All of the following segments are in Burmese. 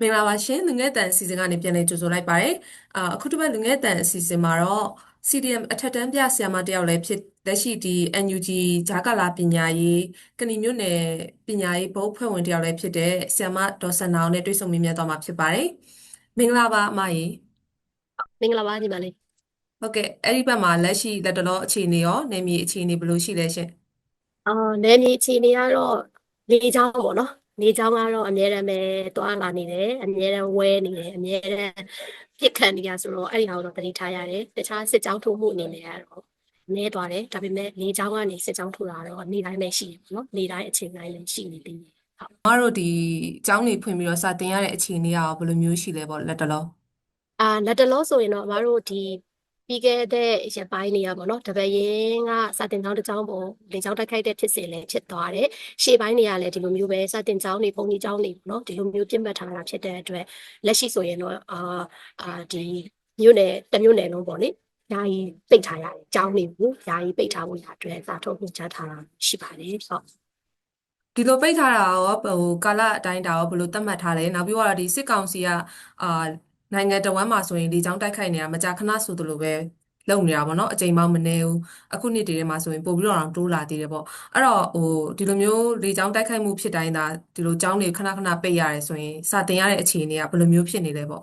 မင်္ဂလာပါရှင်လူငယ်တန်အစီအစဉ်ကနေပြန်လည်ကြိုဆိုလိုက်ပါတယ်အာအခုတစ်ပတ်လူငယ်တန်အစီအစဉ်မှာတော့ CDM အထက်တန်းပြဆရာမတစ်ယောက်လည်းဖြစ်လက်ရှိဒီ NUG ဂျာကာလာပညာရေးကဏီမြို့နယ်ပညာရေးဘုတ်ဖွဲ့ဝင်တစ်ယောက်လည်းဖြစ်တဲ့ဆရာမဒေါ်စန္နာအောင်နဲ့တွေ့ဆုံမေးမြန်းသွားမှာဖြစ်ပါတယ်မင်္ဂလာပါအမကြီးမင်္ဂလာပါညီမလေးဟုတ်ကဲ့အဲ့ဒီဘက်မှာလက်ရှိလက်တလောအခြေအနေရောနေမြေအခြေအနေဘယ်လိုရှိလဲရှင်အာနယ်မြေအခြေအနေကတော့လေကြောင်းပေါ့နော် လေကြောင်းကတော့အများတမ်းပဲတွားလာနေတယ်အများတမ်းဝဲနေတယ်အများတမ်းပြစ်ခတ်နေရဆိုတော့အဲ့ဒီဟာကိုတော့သတိထားရတယ်တခြားစစ်ကြောင်းထိုးမှုအနေနဲ့ကတော့နည်းသွားတယ်ဒါပေမဲ့လေကြောင်းကနေစစ်ကြောင်းထိုးတာတော့နေ့တိုင်းပဲရှိတယ်ပေါ့နော်နေ့တိုင်းအချိန်တိုင်းလည်းရှိနေသေးတယ်ဟုတ်မတို့ဒီကျောင်းနေဖွင့်ပြီးတော့စာသင်ရတဲ့အခြေအနေကရောဘယ်လိုမျိုးရှိလဲပေါ့လက်တလောအာလက်တလောဆိုရင်တော့အမတို့ဒီ ပြီးခဲ့တဲ့ရက်ပိုင်းနေရပါတော့တပည့်ရင်ကစာတင်ကျောင်းတစ်ကျောင်းပေါ်လေကျောင်းတိုက်ခိုက်တဲ့ဖြစ်စဉ်လည်းဖြစ်သွားတယ်ရှေ့ပိုင်းနေရလည်းဒီလိုမျိုးပဲစာတင်ကျောင်းတွေပုံကြီးကျောင်းတွေပေါ့နော်ဒီလိုမျိုးပြင်ပထားတာဖြစ်တဲ့အတွက်လက်ရှိဆိုရင်တော့အာအာဒီမြို့နယ်တစ်မြို့နယ်လုံးပေါ့လေယာယီပိတ်ထားရတယ်ကျောင်းတွေကိုယာယီပိတ်ထားဖို့ရအတွက်စာထုတ်ပြန်ချထားတာရှိပါတယ်ဟုတ်ဒီလိုပိတ်ထားတာရောဟိုကာလအတိုင်းတာရောဘယ်လိုသတ်မှတ်ထားလဲနောက်ပြီးတော့ဒီစစ်ကောင်စီကအာ နိုင်ငံတော်ဝန်မှာဆိုရင်လေကြောင်းတိုက်ခိုက်နေတာမကြာခဏဆိုသလိုပဲလုပ်နေတာပေါ့နော်အကြိမ်ပေါင်းမနည်းဘူးအခုနှစ်တည်းထဲမှာဆိုရင်ပို့ပြီးတော့တိုးလာသေးတယ်ပေါ့အဲ့တော့ဟိုဒီလိုမျိုးလေကြောင်းတိုက်ခိုက်မှုဖြစ်တိုင်းသာဒီလိုကြောင်းတွေခဏခဏပိတ်ရတယ်ဆိုရင်စာတင်ရတဲ့အခြေအနေကဘယ်လိုမျိုးဖြစ်နေလဲပေါ့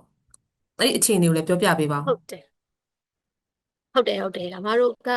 အဲ့ဒီအခြေအနေကိုလည်းပြောပြပေးပါဦးဟုတ်တယ်ဟုတ်တယ်ဟုတ်တယ်ဒါမတို့က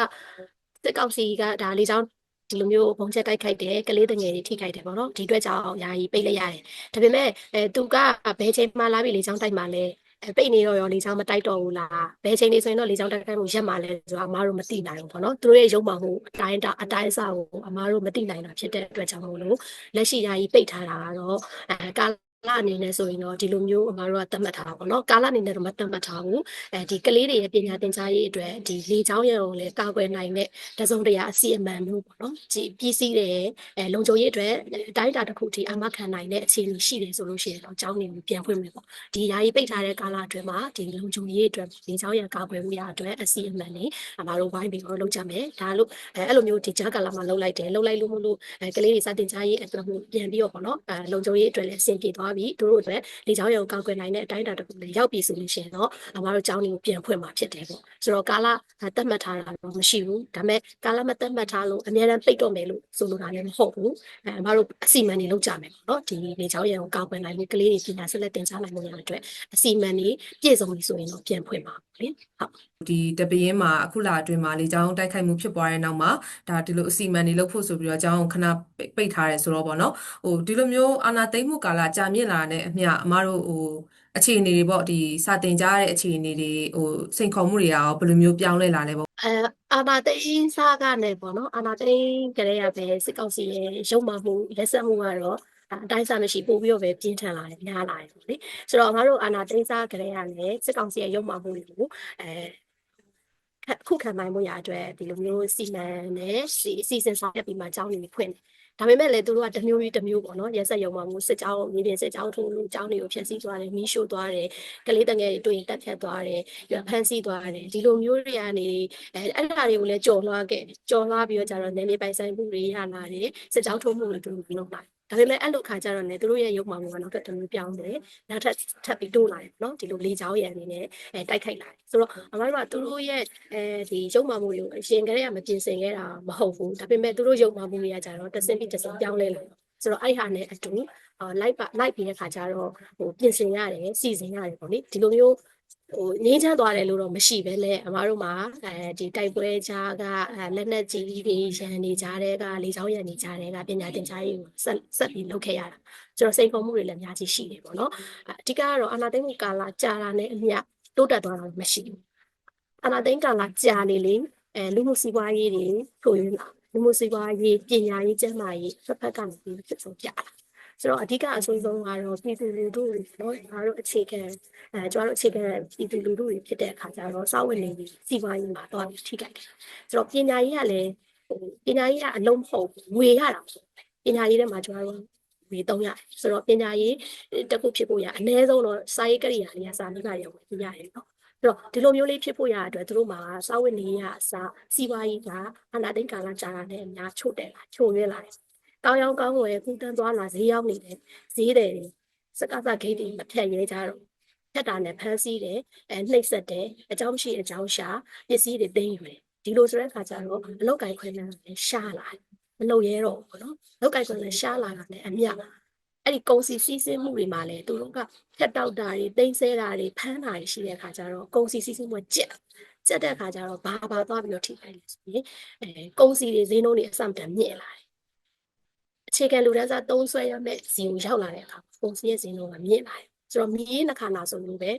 စစ်ကောင်စီကဒါလေးချောင်းဒီလိုမျိုးဘုံချက်တိုက်ခိုက်တယ်ကလေးတငယ်တွေထိခိုက်တယ်ပေါ့နော်ဒီအတွက်ကြောင့်ယာယီပိတ်လိုက်ရတယ်ဒါပေမဲ့အဲသူကဘယ်ချိန်မှလာပြီလေးချောင်းတိုက်မှလဲ အဲပိတ်နေတော့ရောလေးချောင်းမတိုက်တော့ဘူးလားဘယ်ချိန်နေဆိုရင်တော့လေးချောင်းတိုက်ခိုက်မှုရက်မှလဲဆိုတော့အမားတို့မသိနိုင်ဘူးပေါ့နော်သူတို့ရဲ့ရုံမှမှုအတိုင်းတာအတိုင်းအစကိုအမားတို့မသိနိုင်တာဖြစ်တဲ့အတွက်ကြောင့်မို့လို့လက်ရှိယာယီပိတ်ထားတာကတော့အဲကာ လအနေနဲ့ဆိုရင်တော့ဒီလိုမျိုးအမားတို့ကသတ်မှတ်ထားတာပေါ့နော်ကာလအနေနဲ့တော့မသတ်မှတ်ထားဘူးအဲဒီကလေးတွေရဲ့ပညာသင်ကြားရေးအတွက်ဒီလေချောင်းရံကိုလည်းကာကွယ်နိုင်တဲ့တစုံတရာအစီအမံမျိုးပေါ့နော်ဒီပြည်စည်းတဲ့အဲလုံခြုံရေးအတွက်အတိုင်းအတာတစ်ခုထိအာမခံနိုင်တဲ့အခြေအနေရှိတယ်ဆိုလို့ရှိရင်တော့ကျောင်းတွေကိုပြန်ဖွင့်မယ်ပေါ့ဒီယာယီပိတ်ထားတဲ့ကာလအတွင်းမှာဒီလုံခြုံရေးအတွက်လေချောင်းရံကာကွယ်မှုရအတွက်အစီအမံတွေအမှားတို့ဝိုင်းပြီးတော့လုပ်ကြမယ်ဒါလို့အဲအဲ့လိုမျိုးဒီကြားကာလမှာလုပ်လိုက်တယ်လုပ်လိုက်လို့မလို့အဲကလေးတွေစတင်ကြားရေးအတွက်ကိုပြန်ပြီးတော့ပေါ့နော်အဲလုံခြုံရေးအတွက်လည်းအဆင်ပြေသွားပြီတို့တို့အတွက်လေချောင်းရံကိုကာကွယ်နိုင်တဲ့အတိုင်းအတာတစ်ခုလည်းရောက်ပြီဆိုလို့ရှိရင်တော့အမတို့ကျောင်းတွေကိုပြန်ဖွင့်မှာဖြစ်တယ်ပေါ့ဆိုတော့ကာလသတ်မှတ်ထားတာတော့မရှိဘူးဒါပေမဲ့ကာလမသတ်မှတ်ထားလို့အများအားပိတ်တော့မယ်လို့ဆိုလိုတာလည်းမဟုတ်ဘူးအဲအမတို့အစီအမံတွေလုပ်ကြမယ်ပေါ့နော်ဒီနေချောင်းရံကိုကောက်ပွင့်နိုင်မှုကလေးတွေပညာဆက်လက်တင်ကြားနိုင်မှုရတဲ့အတွက်အစီအမံတွေပြည့်စုံပြီဆိုရင်တော့ပြန်ဖွင့်ပါလေဟုတ်ဒီတပင်းမှာအခုလာအတွင်းမှာလေကြောင်းတိုက်ခိုက်မှုဖြစ်ပွားတဲ့နောက်မှာဒါဒီလိုအစီအမံတွေလုပ်ဖို့ဆိုပြီးတော့အကြောင်းကိုခဏပိတ်ထားတယ်ဆိုတော့ဗောနော်ဟိုဒီလိုမျိုးအာဏာသိမ်းမှုကာလကြာမြင့်လာတဲ့အမျှအမတို့ဟိုအခြေအနေတွေပေါ့ဒီစာတင်ကြားတဲ့အခြေအနေတွေဟိုစိန်ခေါ်မှုတွေရောဘယ်လိုမျိုးပြောင်းလဲလာလဲပေါ့အဲအာနာသိန်းစားကနေပေါ့နော်အာနာသိန်းကလေးရပဲစစ်ကောင်စီရဲ့ရုံမှမှုလက်ဆက်မှုကတော့အတိုင်းစားမရှိပို့ပြီးတော့ပဲပြင်းထန်လာတယ်များလာတယ်ပေါ့လေဆိုတော့အမတို့အာနာသိန်းစားကလေးရလည်းစစ်ကောင်စီရဲ့ရုံမှမှုတွေကိုအဲခုခံနိုင်မှုရအတွက်ဒီလိုမျိုးစီမံနဲ့စီစီစဉ်ဆောင်ရွက်ပြီးမှအကြောင်းတွေဖွင့်တယ် ဒါပေမဲ့လည်းသူတို့ကတစ်မျိုးပြီးတစ်မျိုးပေါ့နော်ရက်ဆက်ရုံမှမှုစစ်ကြောင်းမြေပြင်စစ်ကြောင်းထိုးလို့ကြောင်းတွေကိုဖျက်ဆီးသွားတယ်မီးရှို့သွားတယ်ကလေးတငယ်တွေတွေ့ရင်တက်ဖြတ်သွားတယ်ရဖမ်းဆီးသွားတယ်ဒီလိုမျိုးတွေကနေအဲအဲ့ဒါတွေကိုလည်းကြော်လွှားခဲ့တယ်ကြော်လွှားပြီးတော့ကျတော့နယ်မြေပိုင်ဆိုင်မှုတွေရလာတယ်စစ်ကြောင်းထိုးမှုတွေသူတို့လုပ်လာတယ် ဒါပေမဲ့အဲ့လိုခါကျတော့ねသူတို့ရဲ့ရုပ်မှမှုကနောက်ထပ်တစ်မျိုးပြောင်းတယ်နောက်ထပ်ထပ်ပြီးတိုးလာတယ်เนาะဒီလိုလေချောင်းရံနေနဲ့အဲတိုက်ခိုက်လာတယ်ဆိုတော့အမတို့ကသူတို့ရဲ့အဲဒီရုပ်မှမှုတွေကိုအရင်ကတည်းကမပြင်ဆင်ခဲ့တာမဟုတ်ဘူးဒါပေမဲ့သူတို့ရုပ်မှမှုတွေကကြတော့တစ်စင်းပြီးတစ်စင်းပြောင်းလဲလာတယ်ဆိုတော့အဲ့ဟာနဲ့အတူအာလိုက်ပါလိုက်ပြီးတဲ့ခါကျတော့ဟိုပြင်ဆင်ရတယ်စီစဉ်ရတယ်ပေါ့လေဒီလိုမျိုး ဟိုငင်းချမ်းသွားတယ်လို့တော့မရှိပဲလေအမားတို့မှာအဲဒီတိုက်ပွဲကြားကအဲလက်နက်ကြီးတွေရန်နေကြတဲ့ကလေချောင်းရန်နေကြတဲ့ကပညာသင်ကြားရေးကိုဆက်ဆက်ပြီးလုပ်ခဲ့ရတာကျွန်တော်စိန်ခေါ်မှုတွေလည်းအများကြီးရှိတယ်ပေါ့နော်အဓိကကတော့အာနာသိမ့်မှုကာလကြာလာတဲ့အမျှတိုးတက်သွားတာမရှိဘူးအာနာသိမ့်ကာလကြာနေလေအဲလူမှုစီးပွားရေးတွေထိုးရင်းလာလူမှုစီးပွားရေးပညာရေးကျန်းမာရေးဖက်ဖက်ကနေပြီးဖြစ်ဆုံးပြလာ ဆိုတော့အဓိကအဆိုးဆုံးကတော့ပြည်သူလူထုတွေနော်ငါတို့အခြေခံအဲကျမတို့အခြေခံပြည်သူလူထုတွေဖြစ်တဲ့အခါကျတော့စာဝင်နေပြီးစီးပွားရေးမှာတော့ထိခိုက်တယ်ဆိုတော့ပညာရေးကလည်းဟိုပညာရေးကအလုံးမဟုတ်ဘူးငွေရတာဆိုပညာရေးထဲမှာကျမတို့ငွေသုံးရတယ်ဆိုတော့ပညာရေးတစ်ခုဖြစ်ဖို့ရအနည်းဆုံးတော့စာရေးကရိယာတွေကစာမိဘရောဝင်ပြရတယ်နော်အဲ့တော့ဒီလိုမျိုးလေးဖြစ်ဖို့ရအတွက်သူတို့မှာစာဝတ်နေရအစားစီးပွားရေးကအနာတိတ်ကာလကြာတာနဲ့အများချို့တယ်လာချို့ရွေးလာတယ် ကောင်းရောင်းကောင်းဝယ်ကုတန်းသွားလာဈေးရောက်နေတယ်ဈေးတယ်စကားစဂိတ်တွေမဖြတ်ရဲကြတော့ဖြတ်တာနဲ့ဖမ်းဆီးတယ်အဲနှိပ်စက်တယ်အကြောင်းရှိအကြောင်းရှာပစ္စည်းတွေသိမ်းယူတယ်ဒီလိုဆိုတဲ့အခါကျတော့အလောက်ကင်ခွင့်နဲ့လည်းရှားလာတယ်မလုပ်ရဲတော့ဘူးပေါ့နော်လောက်ကင်ခွင့်လည်းရှားလာတာနဲ့အမြအဲ့ဒီကုန်စီစီးဆင်းမှုတွေမှာလည်းသူတို့ကဖြတ်တောက်တာတွေသိမ်းဆဲတာတွေဖမ်းတာတွေရှိတဲ့အခါကျတော့ကုန်စီစီးဆင်းမှုကျက်ကျက်တဲ့အခါကျတော့ဘာဘာသွားပြီးတော့ထိခိုက်လဲဆိုရင်အဲကုန်စီတွေဈေးနှုန်းတွေအဆမတန်မြင့်လာတယ် အခြေခံလူတန်းစားသုံးဆွဲရမယ့်ဇီကိုရောက်လာတဲ့အခါကုန်စီရဲ့ဈေးနှုန်းကမြင့်လာတယ်ဆိုတော့မြေနှခါနာဆိုလို့ပဲ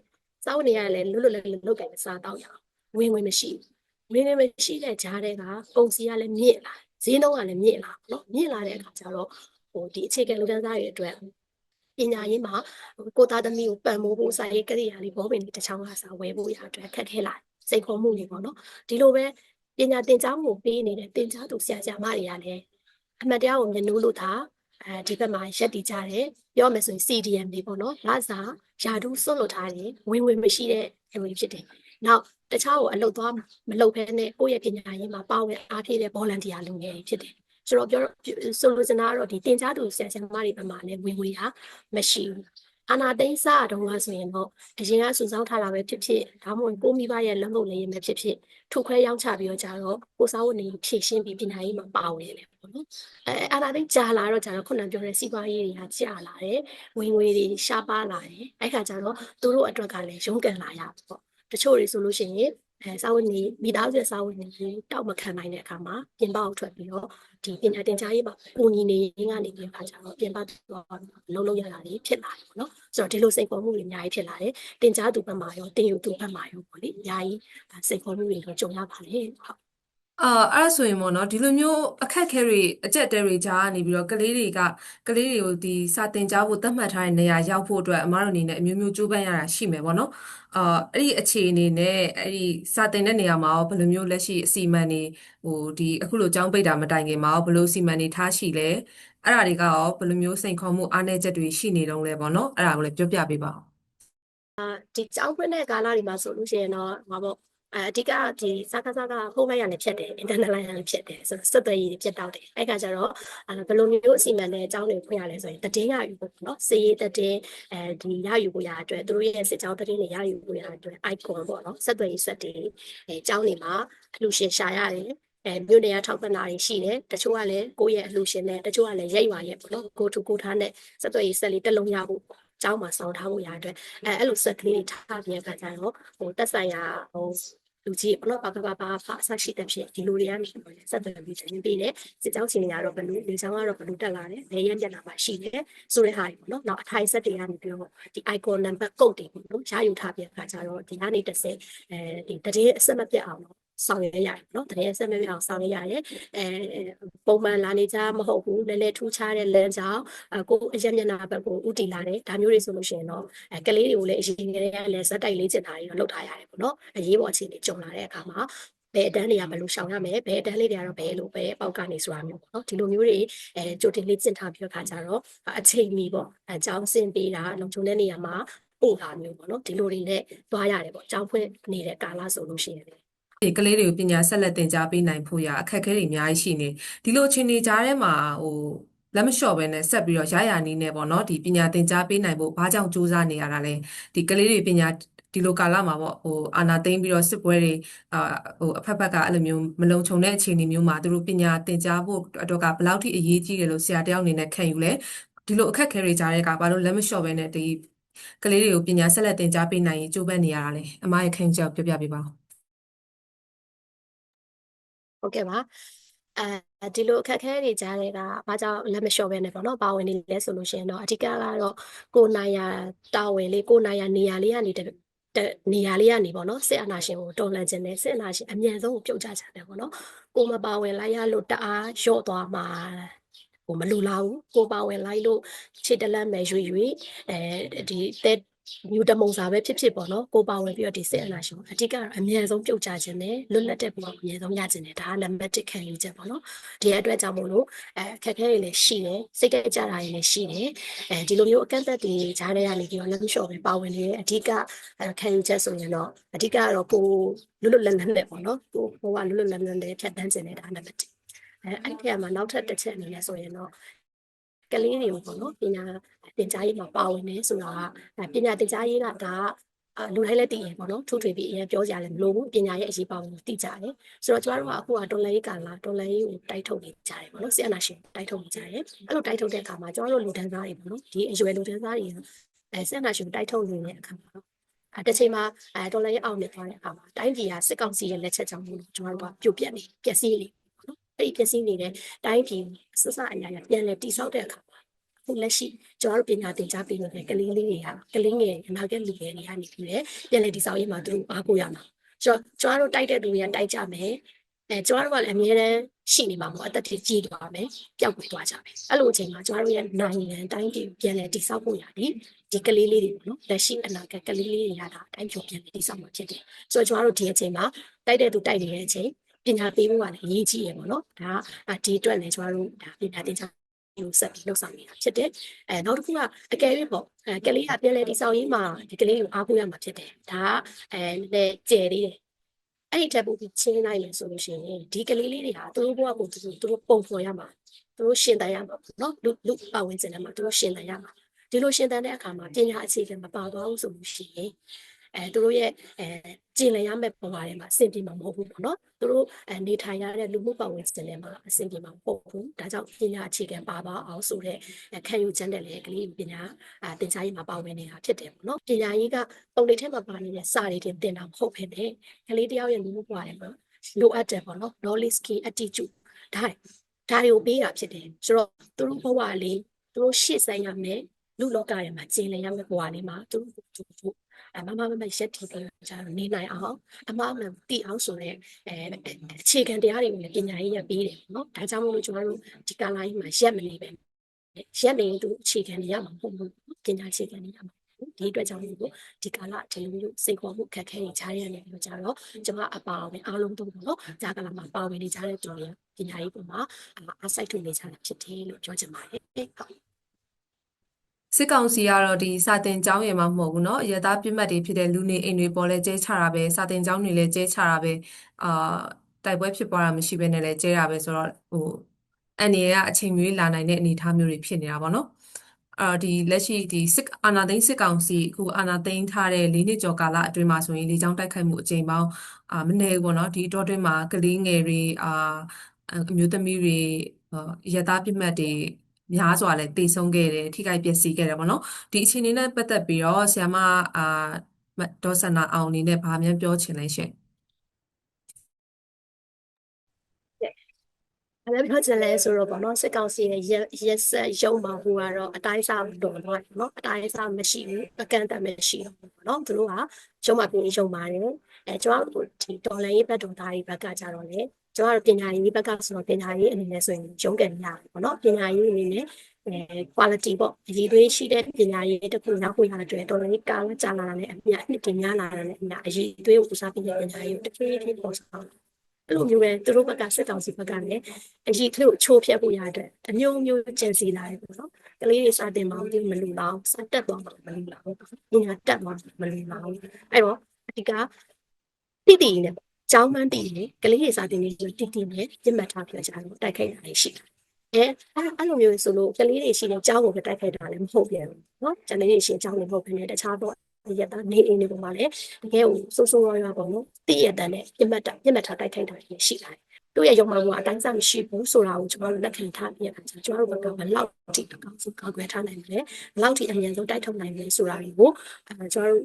စောင်းနေရလဲလွတ်လွတ်လပ်လပ်လုပ်ကြတယ်စားတော့ရအောင်ဝင်ဝင်မရှိဘူးဝင်ဝင်မရှိတဲ့ကြားတဲ့ကကုန်စီကလည်းမြင့်လာဈေးနှုန်းကလည်းမြင့်လာเนาะမြင့်လာတဲ့အခါကျတော့ဟိုဒီအခြေခံလူတန်းစားတွေအတွက်ပညာရေးမှာကိုသားသမီးကိုပံ့ပိုးဖို့စာရေးကရိယာလေးဘောပင်တွေတစ်ချောင်းကစားဝယ်ဖို့ရအတွက်ခက်ခဲလာစိတ်ခေါ်မှုတွေပေါ့နော်ဒီလိုပဲပညာသင်ကြားမှုပေးနေတဲ့သင်ကြားသူဆရာဆရာမတွေကလည်း အမှတ်တရားကိုမြင်လို့လို့သာအဲဒီဘက်မှာရက်တည်ကြတယ်ပြောမယ်ဆိုရင် CDM တွေပေါ့နော်လစာယာဒူးစွန့်လွတ်ထားတယ်ဝင်ဝင်မရှိတဲ့လူတွေဖြစ်တယ်နောက်တခြားကိုအလုပ်သွားမလုပ်ဖဲနဲ့ကိုယ့်ရဲ့ပညာရေးမှာပါဝင်အားဖြည့်တဲ့ volunteer လူငယ်တွေဖြစ်တယ်ဆိုတော့ပြောဆိုလိုချင်တာကတော့ဒီတင် जा သူဆရာဆရာမတွေဘက်မှာလည်းဝင်ဝင်တာမရှိဘူး အာနာသိန်းစားတုန်းကဆိုရင်တော့အရင်ကစုဆောင်းထားတာပဲဖြစ်ဖြစ်ဒါမှမဟုတ်ကိုမိဘရဲ့လက်မုပ်လေးရင်ပဲဖြစ်ဖြစ်ထုတ်ခွဲရောင်းချပြီးတော့ကြတော့ကိုစားဝတ်နေဖြည့်ရှင်းပြီးပညာရေးမှာပါဝင်တယ်ပေါ့နော်အဲအာနာသိန်းကြာလာတော့ကြတော့ခုနပြောတဲ့စီးပွားရေးတွေကကြာလာတယ်ဝင်ငွေတွေရှားပါလာတယ်အဲ့ခါကျတော့သူတို့အတွက်ကလည်းရုန်းကန်လာရပေါ့တချို့တွေဆိုလို့ရှိရင် အဲစာဝန်နေမိသားစုရဲ့စာဝန်နေတောက်မခံနိုင်တဲ့အခါမှာပြင်ပအောင်ထွက်ပြီးတော့ဒီပညာတင်ကြားရေးမှာကိုညီနေရင်းကနေပြီးအခါကျတော့ပြင်ပတော့လုံးလုံးရတာတွေဖြစ်လာတယ်ပေါ့နော်ဆိုတော့ဒီလိုစိတ်ပေါ်မှုတွေအများကြီးဖြစ်လာတယ်တင်ကြားသူဘက်မှာရောတင်ယူသူဘက်မှာရောပေါ့လေအများကြီးစိတ်ပေါ်မှုတွေတော့ကြုံရပါလေဟုတ် အာအဲ့ဒါဆိုရင်ပေါ့နော်ဒီလိုမျိုးအခက်အခဲတွေအကြက်တဲတွေကြားကနေပြီးတော့ကလေးတွေကကလေးတွေကိုဒီစာသင်ကြားဖို့သတ်မှတ်ထားတဲ့နေရာရောက်ဖို့အတွက်အမားတို့အနေနဲ့အမျိုးမျိုးကြိုးပမ်းရတာရှိမယ်ပေါ့နော်အာအဲ့ဒီအခြေအနေနဲ့အဲ့ဒီစာသင်တဲ့နေရာမှာရောဘယ်လိုမျိုးလက်ရှိအစီအမံတွေဟိုဒီအခုလိုကျောင်းပိတ်တာမတိုင်ခင်မှာရောဘယ်လိုအစီအမံတွေထားရှိလဲအဲ့ဒါတွေကရောဘယ်လိုမျိုးစိန်ခေါ်မှုအားနည်းချက်တွေရှိနေတုံးလဲပေါ့နော်အဲ့ဒါကိုလည်းပြောပြပေးပါဦးဒီကျောင်းဖွင့်တဲ့ကာလတွေမှာဆိုလို့ရှိရင်တော့ဟောပေါ့ အဲအဓိကဒီစကားစကားဟိုဘက်ကနေဖြစ်တယ် internal line ကနေဖြစ်တယ်ဆိုတော့ဆက်သွယ်ရေးတွေဖြစ်တော့တယ်အဲ့ခါကျတော့ဘယ်လိုမျိုးအစီအမံနဲ့အကြောင်းတွေဖွင့်ရလဲဆိုရင်တည်င်းရယူဖို့နော်စေရေးတည်င်းအဲဒီရယူဖို့ရအတွက်သူတို့ရဲ့စစ်ကြောင်းတည်င်းတွေရယူဖို့ရအတွက် icon ပေါ့နော်ဆက်သွယ်ရေးဆက်တွေအဲအကြောင်းတွေမှာအလူရှင်ရှာရတယ်အဲမြို့နယ်ကထောက်ပံ့တာတွေရှိတယ်တချို့ကလည်းကိုယ့်ရဲ့အလှူရှင်နဲ့တချို့ကလည်းရိတ်ရွာရဲ့ပေါ့နော်ကိုထူကိုထားနဲ့စက်သွေးရေးဆက်လေးတက်လုံးရဖို့ကျောင်းမှာဆောင်ထားဖို့ရတဲ့အဲအဲ့လိုဆက်ကလေးထားပြရခါကျတော့ဟိုတက်ဆိုင်ရာဟို လူကြီးပေါ့နော်ဘာဘာဘာဘာဖာအဆရှိတဲ့ဖြစ်ဒီလိုတွေကနေပေါ့လေဆက်သွယ်ပြီးချင်းပြီးတယ်စစ်ကြောင်းချင်းတွေကတော့ဘလူးလေချောင်းကတော့ဘလူးတက်လာတယ်ဘယ်ရမ်းပြတ်လာမှရှိတယ်ဆိုတဲ့ဟာတွေပေါ့နော်နောက်အထိုင်ဆက်တွေကနေပြီးတော့ဒီ icon number code တွေပေါ့နော်ရယူထားပြီးတဲ့အခါကျတော့ဒီကနေတစ်ဆယ်အဲဒီတည်င်းအဆက်မပြတ်အောင်တော့ ဆောင်ရွက်ရတယ်နော်တကယ်ဆက်မပြတ်အောင်ဆောင်ရွက်ရတယ်အဲပုံမှန်လာနေကြမဟုတ်ဘူးလည်းလည်းထူးခြားတဲ့လမ်းကြောင်းအကိုအရက်မျက်နှာဘက်ကိုဥတီလာတယ်ဒါမျိုးတွေဆိုလို့ရှိရင်တော့အဲကလေးတွေကိုလည်းအရင်ကတည်းကလည်းဇက်တိုက်လေးကျင်တာတွေတော့လုပ်ထားရတယ်ပေါ့နော်အရေးပေါ်အခြေအနေကြုံလာတဲ့အခါမှာဘယ်အတန်းတွေကဘယ်လိုရှောင်ရမလဲဘယ်အတန်းလေးတွေကတော့ဘယ်လိုပဲပေါက်ကနေဆိုတာမျိုးပေါ့နော်ဒီလိုမျိုးတွေအဲကြိုတင်လေးကျင့်ထားပြီးတော့ခါကြတော့အချိန်မီပေါ့အကြောင်းစင်ပေးတာလုံခြုံတဲ့နေရာမှာပို့တာမျိုးပေါ့နော်ဒီလိုတွေနဲ့သွားရတယ်ပေါ့အကြောင်းဖွင့်နေတဲ့ကာလဆိုလို့ရှိရင်လည်း ဒီကလေးတွေကိုပညာဆက်လက်သင်ကြားပေးနိုင်ဖို့ရအခက်အခဲတွေအများကြီးရှိနေဒီလိုအခြေအနေကြားထဲမှာဟိုလက်မလျှော့ပဲနဲ့ဆက်ပြီးတော့ရရနီးနေပေါ့နော်ဒီပညာသင်ကြားပေးနိုင်ဖို့ဘာကြောင့်စူးစမ်းနေရတာလဲဒီကလေးတွေပညာဒီလိုကာလမှာပေါ့ဟိုအာနာသိမ့်ပြီးတော့စစ်ပွဲတွေအာဟိုအဖက်ဖက်ကအဲ့လိုမျိုးမလုံခြုံတဲ့အခြေအနေမျိုးမှာသူတို့ပညာသင်ကြားဖို့အတွက်ကဘယ်လောက်ထိအရေးကြီးတယ်လို့ဆရာတယောက်အနေနဲ့ခံယူလဲဒီလိုအခက်အခဲတွေကြားတဲ့ကဘာလို့လက်မလျှော့ပဲနဲ့ဒီကလေးတွေကိုပညာဆက်လက်သင်ကြားပေးနိုင်ရင်ကြိုးပမ်းနေရတာလဲအမရဲ့ခံယူချက်ကိုပြောပြပေးပါဦး ဟုတ်ကဲ့ပါအဲဒီလိုအခက်အခဲတွေကြားတဲ့ကဘာကြောင့်လက်မလျှော့ပဲနဲ့ပေါ့နော်ပါဝင်နေလဲဆိုလို့ရှိရင်တော့အဓိကကတော့ကိုယ်နိုင်ရာတာဝန်လေးကိုယ်နိုင်ရာနေရာလေးကနေတတနေရာလေးကနေပေါ့နော်စစ်အာဏာရှင်ကိုတော်လှန်ခြင်းနဲ့စစ်အာဏာရှင်အမြန်ဆုံးကိုပြုတ်ကျချင်တယ်ပေါ့နော်ကိုမပါဝင်လိုက်ရလို့တအားလျှော့သွားမှာဟိုမလူလာဘူးကိုပါဝင်လိုက်လို့ခြေတလက်မဲ့ရွေ့ရွေ့အဲဒီတဲ့ မြူတမုံစာပဲဖြစ်ဖြစ်ပေါ့နော်ကိုပါဝင်ပြီးတော့ဒီစစ်အနာရှင်အဓိကတော့အမြဲဆုံးပြုတ်ကြခြင်းနဲ့လွတ်လပ်တဲ့ဘဝကိုအမြဲဆုံးရခြင်းနဲ့ဒါကနံပါတ်1ခံယူချက်ပေါ့နော်ဒီအတွက်ကြောင့်မို့လို့အဲအခက်အခဲတွေလည်းရှိတယ်စိတ်ကြကြတာတွေလည်းရှိတယ်အဲဒီလိုမျိုးအကန့်အသတ်တွေကြားထဲကနေပြီးတော့လက်မလျှော့ပဲပါဝင်နေတဲ့အဓိကအဲခံယူချက်ဆိုရင်တော့အဓိကကတော့ကိုလွတ်လွတ်လပ်လပ်နဲ့ပေါ့နော်ကိုဘဝလွတ်လွတ်လပ်လပ်နဲ့ဖြတ်တန်းခြင်းနဲ့ဒါနံပါတ်1အဲအဲ့ဒီထဲမှာနောက်ထပ်တစ်ချက်အနေနဲ့ဆိုရင်တော့ ကလေးတွေကိုပေါ့နော်ပညာသင်ကြားရေးမှာပါဝင်နေဆိုတာကပညာသင်ကြားရေးကဒါကလူတိုင်းလည်းသိရပေါ့နော်ထူထွေပြီးအရင်ပြောကြရတယ်မလို့ဘူးပညာရဲ့အရေးပါဝင်ကိုသိကြတယ်ဆိုတော့ကျမတို့ကအခုကတော်လိုင်းကာလာတော်လိုင်းကိုတိုက်ထုတ်နေကြတယ်ပေါ့နော်ဆီအနာရှင်တိုက်ထုတ်နေကြတယ်အဲ့လိုတိုက်ထုတ်တဲ့အခါမှာကျမတို့လူတန်းစားတွေပေါ့နော်ဒီအရွယ်လူတန်းစားတွေအဲဆီအနာရှင်တိုက်ထုတ်နေတဲ့အခါမှာအဲတစ်ချိန်မှာအဲတော်လိုင်းအောင်နေသွားတဲ့အခါမှာတိုင်းပြည်ကစစ်ကောင်စီရဲ့လက်ချက်ကြောင့်မို့လို့ကျမတို့ကပြုတ်ပြက်နေပျက်စီးနေပေါ့နော် အဲ့ဒီပျက်စီးနေတဲ့တိုင်းပြည်ဆဆအရာရာပြန်လဲတိဆောက်တဲ့အခါမှာအခုလက်ရှိကျမတို့ပညာသင်ကြားပေးနေတဲ့ကလေးလေးတွေကကလေးငယ်အနာဂတ်လူငယ်တွေကနေပြီးတယ်ပြန်လဲတိဆောက်ရေးမှာသူတို့အားကိုးရမှာဆိုတော့ကျမတို့တိုက်တဲ့လူတွေကတိုက်ကြမယ်အဲကျမတို့ကလည်းအများတန်းရှိနေမှာမဟုတ်အသက်တွေကြီးသွားမယ်ပျောက်ကွယ်သွားကြမယ်အဲ့လိုအချိန်မှာကျမတို့ရဲ့နိုင်ငံတိုင်းပြည်ပြန်လဲတိဆောက်ဖို့ရတယ်ဒီကလေးလေးတွေပေါ့နော်လက်ရှိအနာဂတ်ကလေးလေးတွေရတာအတိုင်းပြည်ပြန်လဲတိဆောက်မှာဖြစ်တယ်ဆိုတော့ကျမတို့ဒီအချိန်မှာတိုက်တဲ့သူတိုက်နေတဲ့အချိန် ပညာပေးဖို့ကလည်းအရေးကြီးရပေါ့နော်ဒါကဒီအတွက်လည်းကျမတို့ဒါပညာသင်ကြားကိုဆက်ပြီးလှုပ်ဆောင်နေတာဖြစ်တယ်အဲနောက်တစ်ခုကအကယ်၍ပေါ့အဲကလေးကပြန်လဲတိဆောက်ရေးမှာဒီကလေးကိုအားကိုးရမှာဖြစ်တယ်ဒါကအဲနည်းနည်းကျယ်သေးတယ်အဲ့ဒီတက်ပို့ပြီးချင်းလိုက်မယ်ဆိုလို့ရှိရင်ဒီကလေးလေးတွေဟာသူတို့ဘဝကိုသူတို့သူတို့ပုံဖော်ရမှာသူတို့ရှင်တန်ရမှာပေါ့နော်လူလူပတ်ဝန်းကျင်ထဲမှာသူတို့ရှင်တန်ရမှာဒီလိုရှင်တန်တဲ့အခါမှာပညာအခြေခံမပါသွားဘူးဆိုလို့ရှိရင် အဲသူတို့ရဲ့အဲကျင်လည်ရမယ့်ဘဝထဲမှာအဆင်ပြေမှာမဟုတ်ဘူးပေါ့နော်သူတို့အနေထိုင်ရတဲ့လူမှုပတ်ဝန်းကျင်ထဲမှာအဆင်ပြေမှာမဟုတ်ဘူးဒါကြောင့်ပညာအခြေခံပါပါအောင်ဆိုတဲ့ခံယူချက်နဲ့လည်းကလေးပညာအာသင်ကြားရေးမှာပါဝင်နေတာဖြစ်တယ်ပေါ့နော်ပညာရေးကပုံလေးထဲမှာပါနေတဲ့စာတွေတင်တင်တာမဟုတ်ဘဲနဲ့ကလေးတယောက်ရဲ့လူမှုဘဝထဲမှာလိုအပ်တယ်ပေါ့နော် knowledge skill attitude ဒါဒါတွေကိုပေးတာဖြစ်တယ်ဆိုတော့သူတို့ဘဝလေးသူတို့ရှေ့ဆိုင်ရမယ်လူလောကထဲမှာကျင်လည်ရမယ့်ဘဝလေးမှာသူတို့သူတို့ အမမမမရက်တီပြီးကြတော့နေနိုင်အောင်အမအမှန်တည်အောင်ဆိုတော့အဲအခြေခံတရားတွေကိုလည်းပညာရေးရပေးတယ်နော်ဒါကြောင့်မို့လို့ကျွန်တော်တို့ဒီကာလာကြီးမှာရက်မနေပဲရက်နေရင်သူအခြေခံတွေရမှာမဟုတ်ဘူးပညာအခြေခံတွေရမှာဒီအတွက်ကြောင့်မို့လို့ဒီကာလဒီလိုမျိုးစိတ်ခေါ်မှုခက်ခဲနေကြရတဲ့နေပြီးတော့ကြတော့ကျွန်မအပါအဝင်အားလုံးတို့ပေါ့နော်ဂျာကာလာမှာပါဝင်နေကြတဲ့သူတွေပညာရေးပုံမှာအားစိုက်ထုတ်နေကြတာဖြစ်တယ်လို့ပြောချင်ပါတယ်ဟုတ် စစ်ကောင်စီကတော့ဒီစာတင်ကျောင်းရမှာမဟုတ်ဘူးเนาะရသားပြစ်မှတ်တွေဖြစ်တဲ့လူနေအိမ်တွေပေါ်လဲကျဲချတာပဲစာတင်ကျောင်းတွေလည်းကျဲချတာပဲအာတိုက်ပွဲဖြစ်ပွားတာမရှိဘဲနဲ့လည်းကျဲတာပဲဆိုတော့ဟိုအန်ဒီကအချိန်မျိုးလာနိုင်တဲ့အနေအထားမျိုးတွေဖြစ်နေတာပေါ့နော်အာဒီလက်ရှိဒီစစ်အာဏာသိမ်းစစ်ကောင်စီအခုအာဏာသိမ်းထားတဲ့၄နှစ်ကျော်ကာလအတွင်းမှာဆိုရင်လေကြောင်းတိုက်ခိုက်မှုအကြိမ်ပေါင်းအာမနည်းဘူးပေါ့နော်ဒီအတောအတွင်းမှာကလေးငယ်တွေအာအမျိုးသမီးတွေအာရသားပြစ်မှတ်တွေ များစွာလည်းတေဆုံးခဲ့တယ်ထိခိုက်ပျက်စီးခဲ့တယ်ပေါ့နော်ဒီအခြေအနေနဲ့ပတ်သက်ပြီးတော့ဆ iam အာမဒေါ်စန္နာအောင်အနေနဲ့ဗာမြန်ပြောချင်လဲရှင်အဲ့ဒါပြောချင်လဲဆိုတော့ပေါ့နော်စစ်ကောင်စီရဲ့ရက်ရက်ဆက်ရုံမှာဟိုကတော့အတိုင်းစားတော်တော့နော်အတိုင်းစားမရှိဘူးအကန့်အသတ်မရှိတော့ဘူးပေါ့နော်သူတို့ကရုံမှာပြင်ရုံပါတယ်အဲကျွန်တော်တို့ဒီဒေါ်လာရေးဘက်တော်သားတွေဘက်ကကြတော့လေ ကျွန်တော်တို့ပညာရေးဘက်ကဆိုတော့ပညာရေးအနေနဲ့ဆိုရင်ရုံးကန်ရတယ်ပေါ့နော်ပညာရေးအနေနဲ့အဲ quality ပေါ့အရေးသွေးရှိတဲ့ပညာရေးတစ်ခုနောက်ကိုရတဲ့အတွက်တော်တော်လေးကာလကြာလာတာနဲ့အမြအနှစ်တင်များလာတာနဲ့အမြအရေးသွေးကိုဦးစားပေးတဲ့ပညာရေးကိုတစ်ဖြည်းဖြည်းပေါ်ဆောင်အဲ့လိုမျိုးပဲသူတို့ဘက်ကစစ်ကောင်စီဘက်ကလည်းအရေးကလေးကိုချိုးဖျက်ဖို့ရတဲ့အမျိုးမျိုးကြံစီလာတယ်ပေါ့နော်ကလေးတွေစတင်မှမသိမလူလောက်စတက်သွားမှမလူလောက်ပညာတက်သွားမှမလူလောက်အဲ့တော့အဓိကတိတိနဲ့ ကျောင်းမန်းတိနေကလေးတွေစတင်နေတိတိနဲ့ပြတ်မှတ်ထားပြကြတယ်တိုက်ခိုက်တာရှိတယ်အဲအဲ့အဲ့လိုမျိုးဆိုလို့ကလေးတွေရှိတဲ့ကျောင်းကိုပဲတိုက်ခိုက်တာလည်းမဟုတ်ပြန်ဘူးเนาะကလေးတွေရှိတဲ့ကျောင်းတွေမဟုတ်ဘဲနဲ့တခြားတော့ရတာနေအိမ်တွေပေါ်မှာလည်းတကယ်ကိုစိုးစိုးရွားရွားပေါ့နော်တည့်ရတဲ့နဲ့ပြတ်မှတ်တာပြတ်မှတ်ထားတိုက်ခိုက်တာလည်းရှိလာတယ်တို့ရဲ့ရုံမှမှုအတိုင်းစားမရှိဘူးဆိုတာကိုကျွန်တော်တို့လက်ခံထားပြရတာကျွန်တော်တို့ဘက်ကဘယ်လောက်ထိအကောင်းဆုံးကောက်ွယ်ထားနိုင်မလဲဘယ်လောက်ထိအမြန်ဆုံးတိုက်ထုတ်နိုင်မလဲဆိုတာကိုအဲကျွန်တော်တို့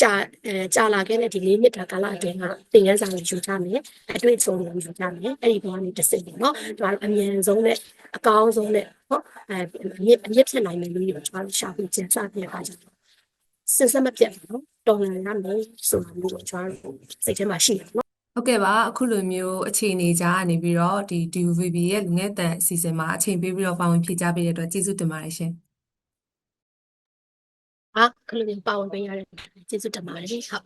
ကြာအဲကြာလာခဲ့တဲ့ဒီလေးနှစ်တာကာလအတွင်းကသင်ခန်းစာကိုယူကြမယ်အတွေ့အကြုံတွေကိုယူကြမယ်အဲ့ဒီဘောကနေတစ်စိတ်ပေါ့နော်ကျွန်တော်တို့အမြန်ဆုံးနဲ့အကောင်းဆုံးနဲ့ဟောအဲအမြင့်အမြင့်ဖြစ်နိုင်မယ်လို့ကျွန်တော်တို့ရှာဖွေကျင်စပြရတာစဉ်ဆက်မပြတ်ဘူးနော်တော်လန်ရမယ်ဆိုတာမျိုးကိုကျွန်တော်တို့စိတ်ထဲမှာရှိတယ်နော်ဟုတ်ကဲ့ပါအခုလိုမျိုးအခြေအနေကြားကနေပြီးတော့ဒီ DUVB ရဲ့လူငယ်တန်အစီအစဉ်မှာအချိန်ပေးပြီးတော့ပါဝင်ဖြည့်ကြားပေးတဲ့အတွက်ကျေးဇူးတင်ပါတယ်ရှင် ဟာခလို့ပါဝင်ပေးရတဲ့ကျေးဇူးတင်ပါတယ်ဟုတ်